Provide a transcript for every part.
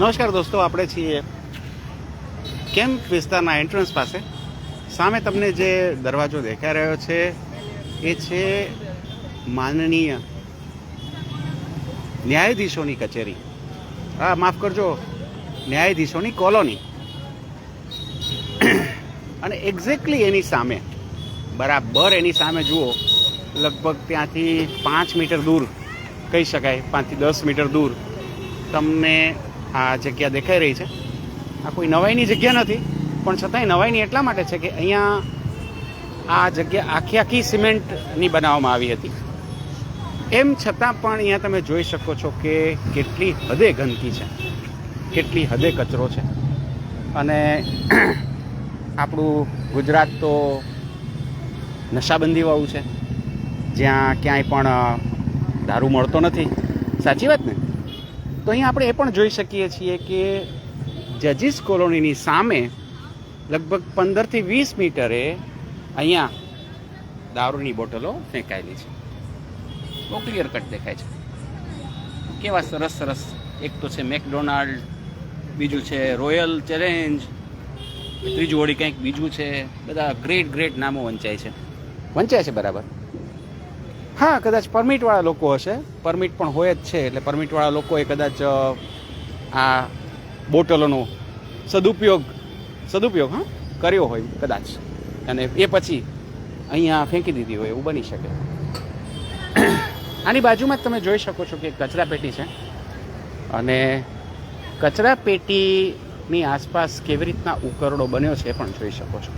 નમસ્કાર દોસ્તો, આપણે છીએ કેમ્પ વિસ્તારના એન્ટ્રન્સ પાસે. સામે તમને જે દરવાજો દેખાઈ રહ્યો છે, એ છે માનનીય ન્યાયાધીશોની કચેરી. હા, માફ કરજો, ન્યાયાધીશોની કોલોની. અને એક્ઝેક્ટલી એની સામે, બરાબર એની સામે જુઓ, લગભગ ત્યાંથી પાંચ મીટર દૂર, કહી શકાય, પાંચથી દસ મીટર દૂર, તમને આ જગ્યા દેખાઈ રહી છે. આ કોઈ નવાઈની જગ્યા નથી, પણ છતાંય નવાઈની એટલા માટે છે કે અહીંયા આ જગ્યા આખી આખી સિમેન્ટની બનાવવામાં આવી હતી. એમ છતાં પણ અહીંયા તમે જોઈ શકો છો કે કેટલી હદે ગંદકી છે, કેટલી હદે કચરો છે. અને આપણું ગુજરાત તો નશાબંધીવાળું છે. જ્યાં ક્યાંય પણ દારૂ મળતો નથી. સાચી વાત ને? તો અહીંયા આપણે એ પણ જોઈ શકીએ છીએ કે જજીસ કોલોનીની સામે લગભગ પંદરથી વીસ મીટરે અહીંયા દારૂની બોટલો ફેંકાયેલી છે. બહુ ક્લિયર કટ દેખાય છે. કેવા સરસ સરસ, એક તો છે મેકડોનાલ્ડ, બીજું છે રોયલ ચેલેન્જ, ત્રીજું વળી કંઈક બીજું છે. બધા ગ્રેટ ગ્રેટ નામો વંચાય છે. વંચાય છે બરાબર. હા, કદાચ પરમિટવાળા લોકો હશે. પરમિટ પણ હોય જ છે, એટલે પરમિટવાળા લોકોએ કદાચ આ બોટલોનો સદુપયોગ સદુપયોગ, હા, કર્યો હોય કદાચ. અને એ પછી અહીંયા ફેંકી દીધી હોય એવું બની શકે. આની બાજુમાં જ તમે જોઈ શકો છો કે કચરા પેટી છે. અને કચરા પેટીની આસપાસ કેવી રીતના ઉકરડો બન્યો છે એ પણ જોઈ શકો છો.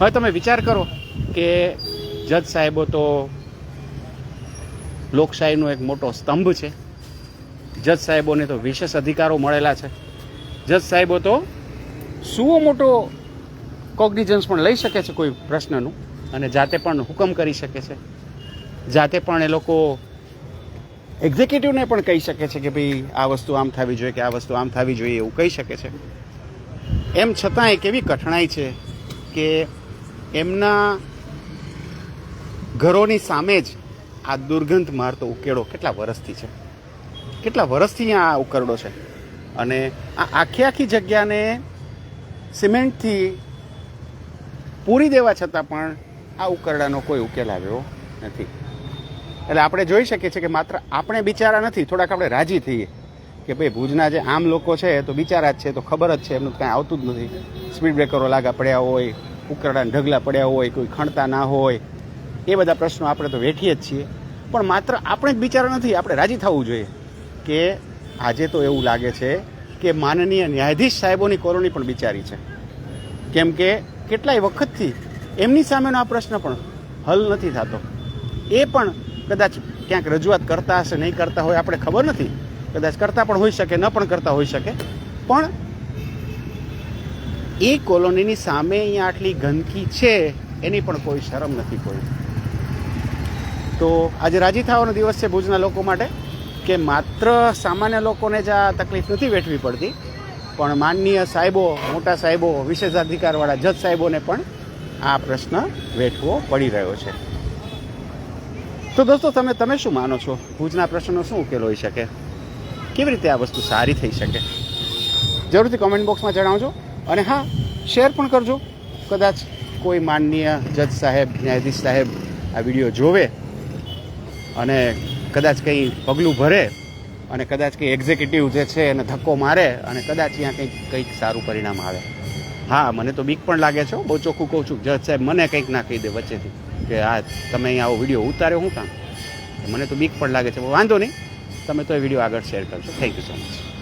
હવે તમે વિચાર કરો કે જજ સાહેબો તો લોકશાહીનો એક મોટો સ્તંભ છે. જજ સાહેબોને તો વિશેષ અધિકારો મળેલા છે. જજ સાહેબો તો સુઓ મોટો કોગ્નિઝન્સ પણ લઈ શકે છે કોઈ પ્રશ્નનું અને જાતે પણ હુકમ કરી શકે છે. જાતે પણ એ લોકો એક્ઝિક્યુટિવને પણ કહી શકે છે કે ભાઈ આ વસ્તુ આમ થવી જોઈએ કે આ વસ્તુ આમ થવી જોઈએ એવું કહી શકે છે. એમ છતાં એક એવી કઠણાઈ છે કે એમના ઘરોની સામે જ આ દુર્ગંધ મારતો ઉકેડો કેટલા વર્ષથી છે? કેટલા વર્ષથી આ ઉકરડો છે? અને આ આખી આખી જગ્યાને સિમેન્ટથી પૂરી દેવા છતાં પણ આ ઉકરડાનો કોઈ ઉકેલ આવ્યો નથી. એટલે આપણે જોઈ શકીએ છીએ કે માત્ર આપણે બિચારા નથી, થોડાક આપણે રાજી થઈએ કે ભાઈ ભુજના જે આમ લોકો છે તો બિચારા જ છે, તો ખબર જ છે, એમનું કાંઈ આવતું જ નથી. સ્પીડ બ્રેકરો લાગા પડ્યા હોય, ઉકરડાને ઢગલા પડ્યા હોય, કોઈ ખણતા ના હોય એ બધા પ્રશ્નો આપણે તો વેઠીએ જ છીએ. પણ માત્ર આપણે જ બિચારા નથી, આપણે રાજી થવું જોઈએ કે આજે તો એવું લાગે છે કે માનનીય ન્યાયાધીશ સાહેબોની કોલોની પણ બિચારી છે. કેમ કે કેટલાય વખતથી એમની સામેનો આ પ્રશ્ન પણ હલ નથી થતો. એ પણ કદાચ ક્યાંક રજૂઆત કરતા હશે, નહીં કરતા હોય, આપણે ખબર નથી. કદાચ કરતા પણ હોઈ શકે, ન પણ કરતા હોઈ શકે. પણ એ કોલોનીની સામે અહીંયા આટલી ગંદકી છે, એની પણ કોઈ શરમ નથી કોઈ. તો આજે રાજી થવાનો દિવસ છે ભુજના લોકો માટે, કે માત્ર સામાન્ય લોકોને જ આ તકલીફ નથી વેઠવી પડતી, પણ માનનીય સાહેબો, મોટા સાહેબો, વિશેષાધિકારવાળા જજ સાહેબોને પણ આ પ્રશ્ન વેઠવો પડી રહ્યો છે. તો દોસ્તો, તમે તમે શું માનો છો? ભુજના પ્રશ્નનો શું ઉકેલ હોઈ શકે? કેવી રીતે આ વસ્તુ સારી થઈ શકે? જરૂરથી કોમેન્ટ બોક્સમાં જણાવજો, અને હા શેર પણ કરજો. કદાચ કોઈ માનનીય જજ સાહેબ, ન્યાયાધીશ સાહેબ આ વીડિયો જોવે અને કદાચ કંઈ પગલું ભરે અને કદાચ કંઈ એક્ઝિક્યુટિવ જે છે એને ધક્કો મારે અને કદાચ અહીંયા કંઈક કંઈક સારું પરિણામ આવે. હા, મને તો બીક પણ લાગે છે બહુ ચોખ્ખું કહું છું. જજ સાહેબ મને કંઈક ના કહી દે વચ્ચેથી કે હા તમે અહીંયા આવો વીડિયો ઉતાર્યો હું કામ? મને તો બીક પણ લાગે છે. વાંધો નહીં. તમે તો એ વીડિયો આગળ શેર કરશો થેન્ક યુ સો મચ